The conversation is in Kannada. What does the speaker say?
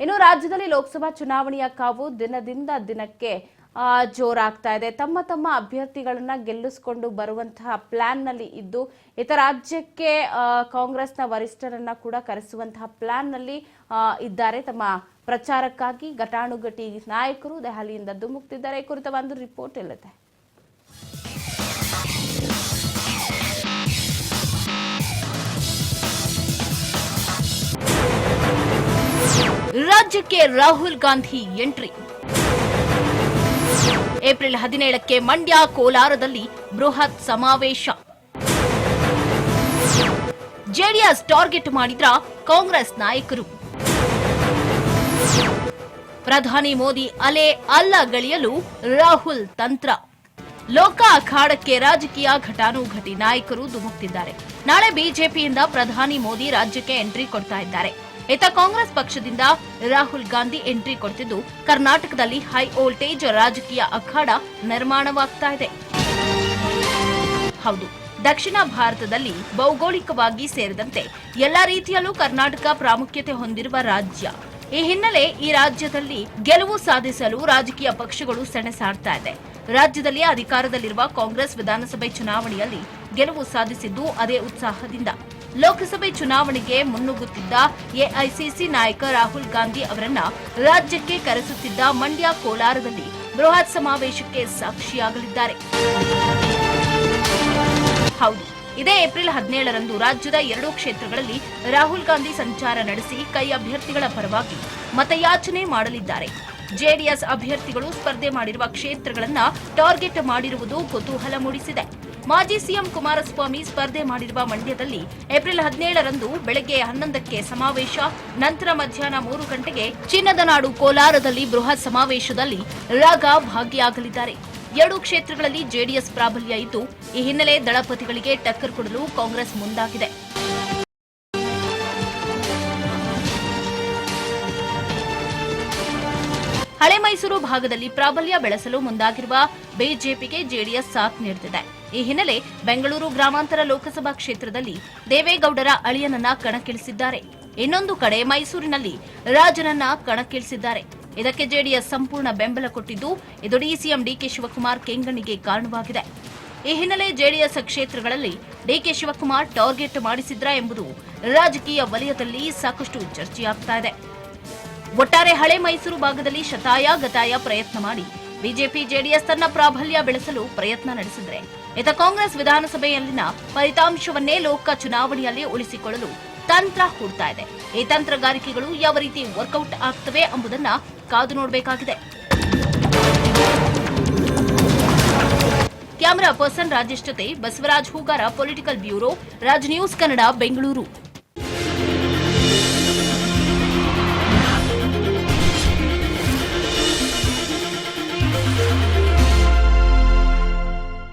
ಇನ್ನು ರಾಜ್ಯದಲ್ಲಿ ಲೋಕಸಭಾ ಚುನಾವಣೆಯ ಕಾವು ದಿನದಿಂದ ದಿನಕ್ಕೆ ಜೋರಾಗ್ತಾ ಇದೆ. ತಮ್ಮ ತಮ್ಮ ಅಭ್ಯರ್ಥಿಗಳನ್ನ ಗೆಲ್ಲಿಸಿಕೊಂಡು ಬರುವಂತಹ ಪ್ಲಾನ್ನಲ್ಲಿ ಇದ್ದು ಇತರ ರಾಜ್ಯಕ್ಕೆ ಕಾಂಗ್ರೆಸ್ನ ವರಿಷ್ಠರನ್ನ ಕೂಡ ಕರೆಸುವಂತಹ ಪ್ಲಾನ್ನಲ್ಲಿ ಇದ್ದಾರೆ. ತಮ್ಮ ಪ್ರಚಾರಕ್ಕಾಗಿ ಘಟಾನುಘಟಿ ನಾಯಕರು ದೆಹಲಿಯಿಂದ ಧುಮುಕ್ತಿದ್ದಾರೆ. ಕುರಿತ ಒಂದು ರಿಪೋರ್ಟ್ ಇಲ್ಲಿದೆ. ರಾಜ್ಯಕ್ಕೆ ರಾಹುಲ್ ಗಾಂಧಿ ಎಂಟ್ರಿ. ಏಪ್ರಿಲ್ ಹದಿನೇಳಕ್ಕೆ ಮಂಡ್ಯ ಕೋಲಾರದಲ್ಲಿ ಬೃಹತ್ ಸಮಾವೇಶ. ಜೆಡಿಎಸ್ ಟಾರ್ಗೆಟ್ ಮಾಡಿದ್ರ ಕಾಂಗ್ರೆಸ್ ನಾಯಕರು. ಪ್ರಧಾನಿ ಮೋದಿ ಅಲೆ ಅಲ್ಲಗಳಿಯಲು ರಾಹುಲ್ ತಂತ್ರ. ಲೋಕ ಅಖಾಡಕ್ಕೆ ರಾಜಕೀಯ ಘಟಾನುಘಟಿ ನಾಯಕರು ಧುಮುಕ್ತಿದ್ದಾರೆ. ನಾಳೆ ಬಿಜೆಪಿಯಿಂದ ಪ್ರಧಾನಿ ಮೋದಿ ರಾಜ್ಯಕ್ಕೆ ಎಂಟ್ರಿ ಕೊಡ್ತಾ ಇದ್ದಾರೆ. ಇತ್ತ ಕಾಂಗ್ರೆಸ್ ಪಕ್ಷದಿಂದ ರಾಹುಲ್ ಗಾಂಧಿ ಎಂಟ್ರಿ ಕೊಡ್ತಿದ್ದು ಕರ್ನಾಟಕದಲ್ಲಿ ಹೈ ವೋಲ್ಟೇಜ್ ರಾಜಕೀಯ ಅಖಾಡ ನಿರ್ಮಾಣವಾಗ್ತಾ ಇದೆ. ಹೌದು, ದಕ್ಷಿಣ ಭಾರತದಲ್ಲಿ ಭೌಗೋಳಿಕವಾಗಿ ಸೇರಿದಂತೆ ಎಲ್ಲಾ ರೀತಿಯಲ್ಲೂ ಕರ್ನಾಟಕ ಪ್ರಾಮುಖ್ಯತೆ ಹೊಂದಿರುವ ರಾಜ್ಯ. ಈ ಹಿನ್ನೆಲೆ ಈ ರಾಜ್ಯದಲ್ಲಿ ಗೆಲುವು ಸಾಧಿಸಲು ರಾಜಕೀಯ ಪಕ್ಷಗಳು ಸೆಣಸಾಡ್ತಾ ಇದೆ. ರಾಜ್ಯದಲ್ಲಿ ಅಧಿಕಾರದಲ್ಲಿರುವ ಕಾಂಗ್ರೆಸ್ ವಿಧಾನಸಭೆ ಚುನಾವಣೆಯಲ್ಲಿ ಗೆಲುವು ಸಾಧಿಸಿದ್ದು ಅದೇ ಉತ್ಸಾಹದಿಂದ. ಲೋಕಸಭೆ ಚುನಾವಣೆಗೆ ಮುನ್ನುಗ್ಗುತ್ತಿದ್ದ ಎಐಸಿಸಿ ನಾಯಕ ರಾಹುಲ್ ಗಾಂಧಿ ಅವರನ್ನ ರಾಜ್ಯಕ್ಕೆ ಕರೆಸುತ್ತಿದ್ದ ಮಂಡ್ಯ ಕೋಲಾರದಲ್ಲಿ ಬೃಹತ್ ಸಮಾವೇಶಕ್ಕೆ ಸಾಕ್ಷಿಯಾಗಲಿದ್ದಾರೆ. ಹೌದು, ಇದೇ ಏಪ್ರಿಲ್ ಹದಿನೇಳರಂದು ರಾಜ್ಯದ ಎರಡೂ ಕ್ಷೇತ್ರಗಳಲ್ಲಿ ರಾಹುಲ್ ಗಾಂಧಿ ಸಂಚಾರ ನಡೆಸಿ ಕೈ ಅಭ್ಯರ್ಥಿಗಳ ಪರವಾಗಿ ಮತಯಾಚನೆ ಮಾಡಲಿದ್ದಾರೆ. ಜೆಡಿಎಸ್ ಅಭ್ಯರ್ಥಿಗಳು ಸ್ಪರ್ಧೆ ಮಾಡಿರುವ ಕ್ಷೇತ್ರಗಳನ್ನು ಟಾರ್ಗೆಟ್ ಮಾಡಿರುವುದು ಕುತೂಹಲ ಮೂಡಿಸಿದೆ. ಮಾಜಿ ಸಿಎಂ ಕುಮಾರಸ್ವಾಮಿ ಸ್ಪರ್ಧೆ ಮಾಡಿರುವ ಮಂಡ್ಯದಲ್ಲಿ ಏಪ್ರಿಲ್ ಹದಿನೇಳರಂದು ಬೆಳಗ್ಗೆ ಹನ್ನೊಂದಕ್ಕೆ ಸಮಾವೇಶ, ನಂತರ ಮಧ್ಯಾಹ್ನ ಮೂರು ಗಂಟೆಗೆ ಚಿನ್ನದ ನಾಡು ಕೋಲಾರದಲ್ಲಿ ಬೃಹತ್ ಸಮಾವೇಶದಲ್ಲಿ ರಾಗ ಭಾಗಿಯಾಗಲಿದ್ದಾರೆ. ಎರಡು ಕ್ಷೇತ್ರಗಳಲ್ಲಿ ಜೆಡಿಎಸ್ ಪ್ರಾಬಲ್ಯ ಇದ್ದು, ಈ ಹಿನ್ನೆಲೆ ದಳಪತಿಗಳಿಗೆ ಟಕ್ಕರ್ ಕೊಡಲು ಕಾಂಗ್ರೆಸ್ ಮುಂದಾಗಿದೆ. ಹಳೆ ಮೈಸೂರು ಭಾಗದಲ್ಲಿ ಪ್ರಾಬಲ್ಯ ಬೆಳೆಸಲು ಮುಂದಾಗಿರುವ ಬಿಜೆಪಿಗೆ ಜೆಡಿಎಸ್ ಸಾಥ್ ನೀಡುತ್ತಿದೆ ಈ ಹಿನ್ನೆಲೆ ಬೆಂಗಳೂರು ಗ್ರಾಮಾಂತರ ಲೋಕಸಭಾ ಕ್ಷೇತ್ರದಲ್ಲಿ ದೇವೇಗೌಡರ ಅಳಿಯನನ್ನ ಕಣಕ್ಕಿಳಿಸಿದ್ದಾರೆ. ಇನ್ನೊಂದು ಕಡೆ ಮೈಸೂರಿನಲ್ಲಿ ರಾಜನನ್ನ ಕಣಕ್ಕಿಳಿಸಿದ್ದಾರೆ. ಇದಕ್ಕೆ ಜೆಡಿಎಸ್ ಸಂಪೂರ್ಣ ಬೆಂಬಲ ಕೊಟ್ಟಿದ್ದು, ಇದು ಡಿಸಿಎಂ ಡಿಕೆ ಶಿವಕುಮಾರ್ ಕೆಂಗಣ್ಣಿಗೆ ಕಾರಣವಾಗಿದೆ. ಈ ಹಿನ್ನೆಲೆ ಜೆಡಿಎಸ್ ಕ್ಷೇತ್ರಗಳಲ್ಲಿ ಡಿಕೆ ಶಿವಕುಮಾರ್ ಟಾರ್ಗೆಟ್ ಮಾಡಿಸಿದ್ರ ಎಂಬುದು ರಾಜಕೀಯ ವಲಯದಲ್ಲಿ ಸಾಕಷ್ಟು ಚರ್ಚೆಯಾಗ್ತಾ ಇದೆ. ಒಟ್ಟಾರೆ ಹಳೆ ಮೈಸೂರು ಭಾಗದಲ್ಲಿ ಶತಾಯ, ಗತಾಯ ಪ್ರಯತ್ನ ಮಾಡಿ ಬಿಜೆಪಿ ಜೆಡಿಎಸ್ ತನ್ನ ಪ್ರಾಬಲ್ಯ ಬೆಳೆಸಲು ಪ್ರಯತ್ನ ನಡೆಸಿದ್ರೆ. ಇತ ಕಾಂಗ್ರೆಸ್ ವಿಧಾನಸಭೆಯಲ್ಲಿನ ಫಲಿತಾಂಶವನ್ನೇ ಲೋಕ ಚುನಾವಣೆಯಲ್ಲಿ ಉಳಿಸಿಕೊಳ್ಳಲು ತಂತ್ರ ಹೂಡ್ತಾ ಇದೆ. ಈ ತಂತ್ರಗಾರಿಕೆಗಳು ಯಾವ ರೀತಿ ವರ್ಕೌಟ್ ಆಗ್ತವೆ ಎಂಬುದನ್ನ ಕಾದು ನೋಡಬೇಕಾಗಿದೆ. ಕ್ಯಾಮರಾ ಪರ್ಸನ್ ರಾಜೇಶ್ ಜೊತೆ Basavaraj Hugar, political bureau, Raj news Kannada, Bengaluru.